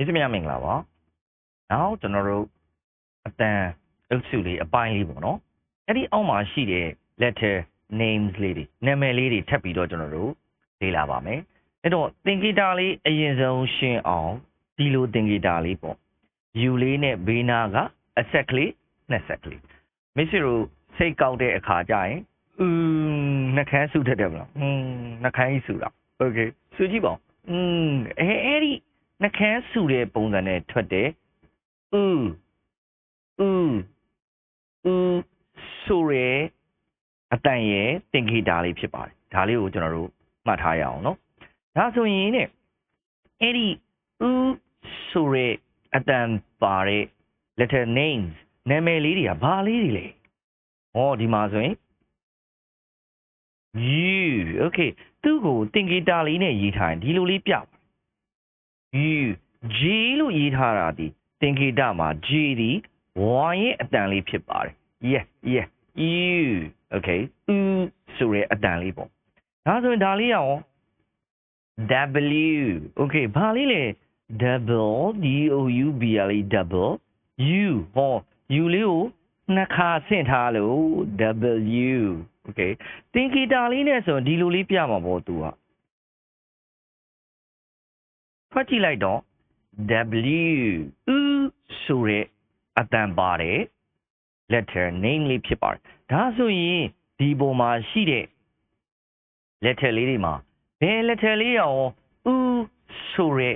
ဒီစမြမင်္ဂလာပါနောက်ကျွန်တော်တို့အတန်အုပ်စုလေးအပိုင်းလေးပေါ့နော်အဲ့ဒီအောက်မှာရှိတဲ့ letter names လေးတွေနာမည်လေးတွေထပ်ပြီးတော့ကျွန်တော်တို့လေ့လာပါမယ်အဲ့တော့သင်္ကေတလေးအရင်ဆုံးရှင်းအောင်ဒီလိုသင်္ကေတလေးပေါ့ u လေးနဲ့ဘေးနာကအဆက်ကလေးနှစ်ဆက်ကလေးမိတ်ဆွေတို့စိတ်ကောက်တဲ့အခါကျရင်อืมနှခမ်းစုထက်တယ်မလားอืมနှခမ်းကြီးစုတာโอเคစုကြည့်ပါဦးอืมအဲအဲ့ဒီ နှခမ်းဆူတဲ့ပုံစံနဲ့ထွက်တယ်။ဥဥဥဆိုရဲအတန်ရဲ့တင်ခေတာလေးဖြစ်ပါတယ်။ဒါလေးကိုကျွန်တော်တို့မှတ်ထားရအောင်နော်။ဒါဆိုရင်ねအဲ့ဒီဥဆိုရဲအတန်ပါတဲ့ letter names နာမည်လေးတွေကဘာလေးတွေလဲ။ဟောဒီမှာဆိုရင် you okay သူ့ကိုတင်ဂီတာလေးနဲ့ရေးထားရင်ဒီလိုလေးပြပါ you g လို့ရေးထားတာဒီသင်္ကေတမှာ g ဒီ y ရဲ့အတန်လေးဖြစ်ပါတယ် yeah yeah you okay ဥဆိုရဲအတန်လေးပေါ့ဒါဆိုရင်ဒါလေးရအောင် w okay ဘာလေးလဲ double d o u b l e double u ဟော u လေးကိုနှစ်ခါဆင့်ထားလို့ w okay သင်္ကေတလေးနဲ့ဆိုရင်ဒီလိုလေးပြမှာပေါ့သူက ဖတ်ကြည့်လိုက်တော့ w ဥဆိုရဲအတန်ပါတယ် letter name လေးဖြစ်ပါတယ်ဒါဆိုရင်ဒီပုံမှာရှိတဲ့ letter လေးတွေမှာဘယ် letter လေးရောဥဆိုရဲ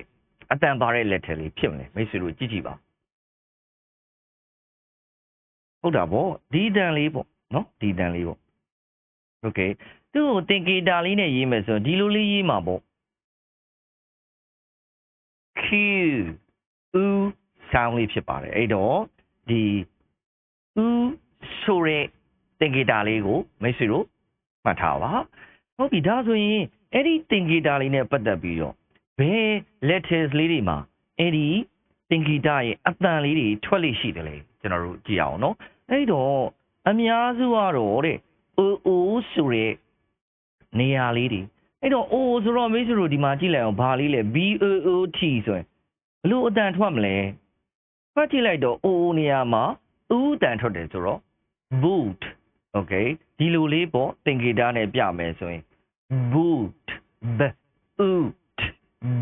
အတန်ပါတဲ့ letter လေးဖြစ်မလဲမိတ်ဆွေတို့ကြည့်ကြည့်ပါဟုတ်တာပေါ့ဒီတန်လေးပေါ့နော်ဒီတန်လေးပေါ့ okay သူ့ကိုသင်္ကေတလေးနဲ့ရေးမယ်ဆိုရင်ဒီလိုလေးရေးမှာပေါ့ q ဥ sound လေးဖြစ်ပါတယ်အဲ့တော့ဒီဥဆိုရဲသင်္ကေတလေးကိုမိတ်ဆွေတို့မှတ်ထားပါဟုတ်ပြီဒါဆိုရင်အဲ့ဒီသင်္ကေတလေးနဲ့ပတ်သက်ပြီးတော့ဘယ် letters လေးတွေမှာအဲ့ဒီသင်္ကေတရဲ့အတန်လေးတွေထွက်လိရှိတယ်လေကျွန်တော်တို့ကြည့်အောင်နော်အဲ့တော့အများစုကတော့တဲ့ o o ဆိုရဲနေရာလေးတွေ အဲ့တော့ o ဆိုတော့မိတ်ဆွေတို့ဒီမှာကြည့်လိုက်အောင်ဘာလေးလဲ b o o t ဆိုရင်ဘလို့အတန်ထွက်မလဲဖတ်ကြည့်လိုက်တော့ o o နေရာမှာဥတန်ထွက်တယ်ဆိုတော့ boot okay ဒီလိုလေးပေါ့သင်္ကေတနဲ့ပြမယ်ဆိုရင် boot b oot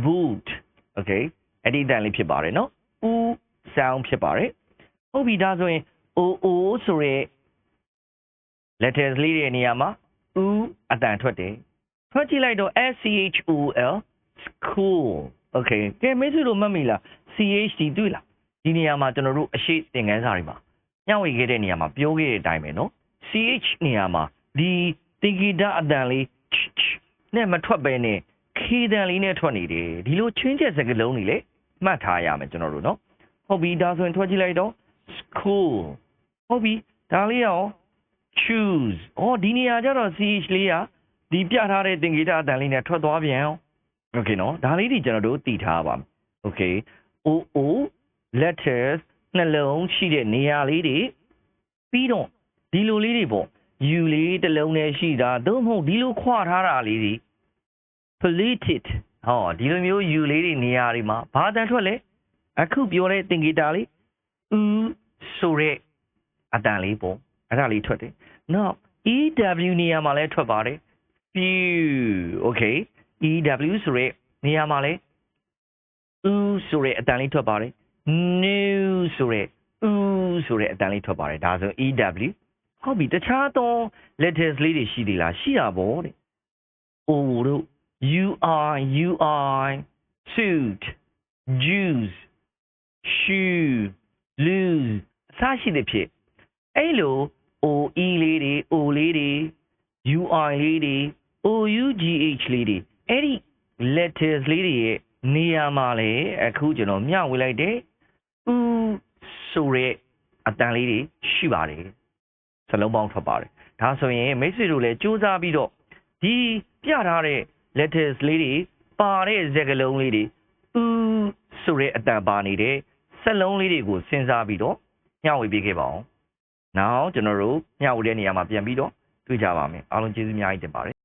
boot okay အဲ့ဒီအတန်လေးဖြစ်ပါတယ်နော်ဥ sound ဖြစ်ပါတယ်ဟုတ်ပြီဒါဆိုရင် o o ဆိုရဲ letters လေးတွေနေရာမှာဥအတန်ထွက်တယ် ထွက်ကြည့်လိုက်တော့ s c h o l school okay ကဲမိတ်ဆွေတို့မှတ်မိလား ch ဒီတွေ့လားဒီနေရာမှာကျွန်တော်တို့အရှိသင်ခန်းစာတွေမှာညှဝေခဲ့တဲ့နေရာမှာပြောခဲ့တဲ့အတိုင်းပဲเนาะ ch နေရာမှာဒီသင်္ကေတအတန်လေးနဲ့မထွက်ပဲနဲ့ခေတန်လေးနဲ့ထွက်နေတယ်ဒီလိုချင်းချက်စကားလုံးတွေလေမှတ်ထားရမယ်ကျွန်တော်တို့เนาะဟုတ်ပြီဒါဆိုရင်ထွက်ကြည့်လိုက်တော့ school ဟုတ်ပြီဒါလေးရော choose ဩဒီနေရာကျတော့ ch လေးက ဒီပြထားတဲ့သင်္ကေတအတန်လေးနဲ့ထွက်သွားပြန်အောင် okay เนาะဒါလေးတွေကျွန်တော်တို့တည်ထားပါမယ် okay o o letters နှလုံးရှိတဲ့နေရာလေးတွေပြီးတော့ဒီလိုလေးတွေပေါ့ u လေးတစ်လုံးနဲ့ရှိတာသို့မဟုတ်ဒီလိုခွာထားတာလေးတွေ pleated ဟောဒီလိုမျိုး u လေးတွေနေရာတွေမှာဘာတန်ထွက်လဲအခုပြောတဲ့သင်္ကေတလေးဥဆိုတဲ့အတန်လေးပေါ့အဲ့ဒါလေးထွက်တယ်နောက် ew နေရာမှာလည်းထွက်ပါတယ် few okay ew ဆိုရဲနေရာမှာလည်းဥဆိုရဲအတန်လေးထွက်ပါတယ် new ဆိုရဲဥဆိုရဲအတန်လေးထွက်ပါတယ်ဒါဆို ew ဟုတ်ပြီတခြားသော letters လေးတွေရှိသေးလားရှိတာပေါ့တဲ့ o တို့ ui ui suit juice shoe lose အစရှိတဲ့ဖြစ်အဲ့လို oe လေးတွေ o လေးတွေ ui လေးတွေ ough လေးတွေအဲ့ဒီ letters လေးတွေရဲ့နေရာမှာလေအခုကျွန်တော်မျှဝေလိုက်တယ်ဥဆိုရဲအတန်လေးတွေရှိပါတယ်စလုံးပေါင်းထွက်ပါတယ်ဒါဆိုရင်မိတ်ဆွေတို့လည်းစူးစမ်းပြီးတော့ဒီပြထားတဲ့ letters လေးတွေပါတဲ့စကားလုံးလေးတွေဥဆိုရဲအတန်ပါနေတဲ့စက်လုံးလေးတွေကိုစဉ်းစားပြီးတော့မျှဝေပေးခဲ့ပါအောင်နောက်ကျွန်တော်တို့မျှဝေတဲ့နေရာမှာပြန်ပြီးတော့တွေ့ကြပါမယ်အားလုံးကျေးဇူးအများကြီးတင်ပါတယ်